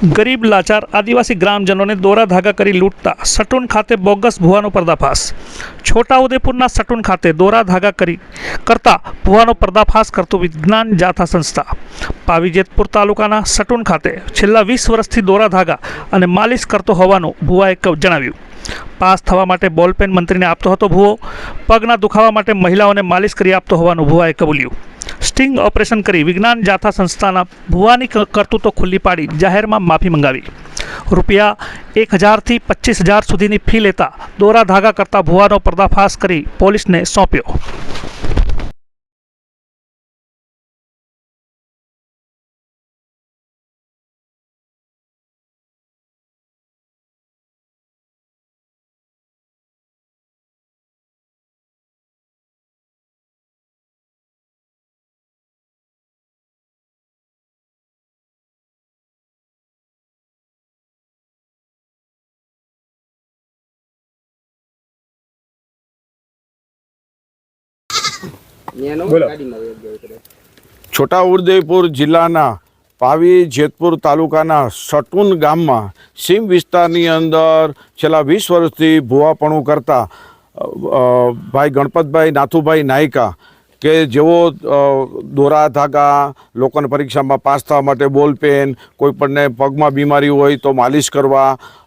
ગરીબ, લાચાર આદિવાસી ગ્રામજનોને દોરા ધાગા કરી લૂંટતા સટુન ખાતે બોગસ ભુવાનો પર્દાફાશ. છોટાઉદેપુરના સટુન ખાતે દોરા ધાગા કરી કરતા ભુવાનો પર્દાફાશ કરતું વિજ્ઞાન જાથા સંસ્થા. પાવીજેતપુર તાલુકાના સટુન ખાતે છેલ્લા વીસ વર્ષથી દોરા ધાગા અને માલિશ કરતો હોવાનું ભુવાએ જણાવ્યું. પાસ થવા માટે બોલપેન મંત્રીને આપતો હતો ભુવો, પગના દુખાવા માટે મહિલાઓને માલિશ કરી આપતો હોવાનું ભુવાએ કબૂલ્યું. સ્ટિંગ ઓપરેશન કરી વિજ્ઞાન જાથા સંસ્થાના ભુવાની કરતૂતો ખુલ્લી પાડી, જાહેરમાં માફી મંગાવી. રૂપિયા એક હજારથી પચીસ હજાર સુધીની ફી લેતા દોરા ધાગા કરતા ભુવાનો પર્દાફાશ કરી પોલીસને સોંપ્યો. છોટાઉદેપુર જિલ્લાના પાવી જેતપુર તાલુકાના સટુન ગામમાં સીમ વિસ્તારની અંદર છેલ્લા વીસ વર્ષથી ભૂવાપણું કરતા ભાઈ ગણપતભાઈ નાથુભાઈ નાયકા કે જેઓ દોરા ધાગા લોકોને પરીક્ષામાં પાસ થવા માટે બોલપેન કોઈપણને પગમાં બીમારી હોય તો માલિશ કરવા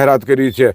જાહેરાત કરી છે.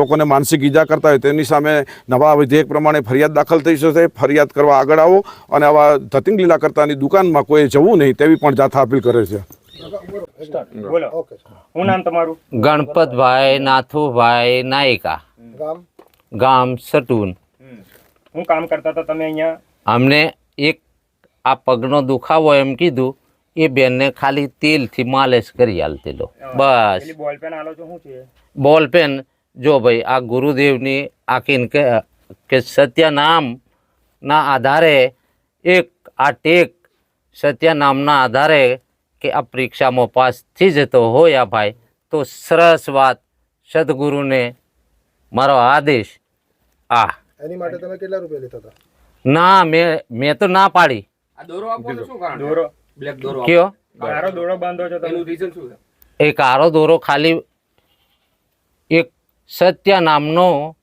લોકોને માનસિક ઈજા કરતા હોય તેની સામે નવા વિધેયક પ્રમાણે ફરિયાદ દાખલ થઈ જશે. ફરિયાદ કરવા આગળ આવો અને આવા ધતિંગ લીલા કરતાની દુકાનમાં કોઈ જવું નહીં તેવી પણ જાથા અપીલ કરે છે. બોલો. શું નામ તમારું? ગણપતભાઈ નાથુભાઈ નાયકા. ગામ? ગામ સટુન. હું કામ કરતા હતા તમે અહીંયા? અમને એક આ પગનો દુખાવો એમ કીધું એ બેનને ખાલી તેલથી માલિશ કરી આલતેલો બસ. બોલ પેન આલો છો શું છે? બોલ પેન જો ભાઈ આ ગુરુદેવની આખી કે કે સત્ય નામના આધારે એક આ ટેક સત્યનામના આધારે કે આ પરીક્ષામાં પાસ થઈ જતો હોય આ ભાઈ તો સરસ વાત સદગુરુને મારો આદેશ આ. એની માટે તમે કેટલા રૂપિયા લેતા હતા? ના મેં મેં તો ના પાડી. કયો? મારો દોરો બાંધો છો? તમે એક આરો દોરો ખાલી એક સત્ય નામનો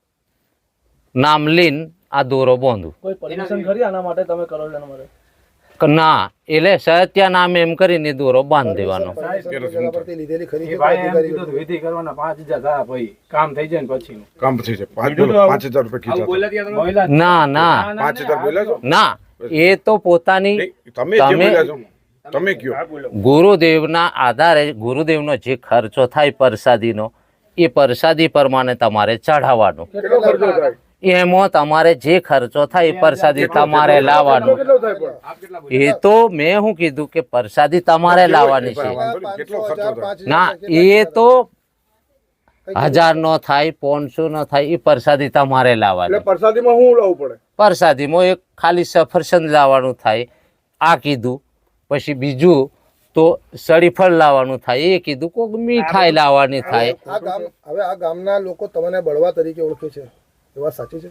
નામ લીન આ દોરો બાંધું. કોઈ પરમિશન ખરી આના માટે તમે કરો છો એના માટે? ના એટલે સત્ય નામ એમ કરીને દોરો બાંધી દેવાનો. કામ થઈ જાય પછી કામ થઈ પાંચ હજાર રૂપિયા ના ના પાંચ હજાર ના. એ તો પોતાની તમે તમે- કયો? ગુરુદેવના આધારે ગુરુદેવનો જે ખર્ચો થાય પ્રસાદીનો એ પ્રસાદી પ્રમાણે તમારે ચઢાવવાનો. એમાં તમારે જે ખર્ચો થાય એ પ્રસાદી તમારે લાવવાનો. એ તો મેં શું કીધું કે પ્રસાદી તમારે લાવવાની છે. ના એ તો હજાર નો થાય પોનસો નો થાય એ પ્રસાદી તમારે લાવવાની. પ્રસાદીમાં શું લાવવું પડે? પ્રસાદીમાં એક ખાલી સફરસંદ લાવવાનું થાય આ કીધું. પછી બીજું તો સળીફળ લાવવાનું થાય. એ કીધું કોક મીઠાઈ લાવવાની થાય. આ ગામ હવે આ ગામના લોકો તમને બળવા તરીકે ઓળખે છે. એ વાત સાચી છે?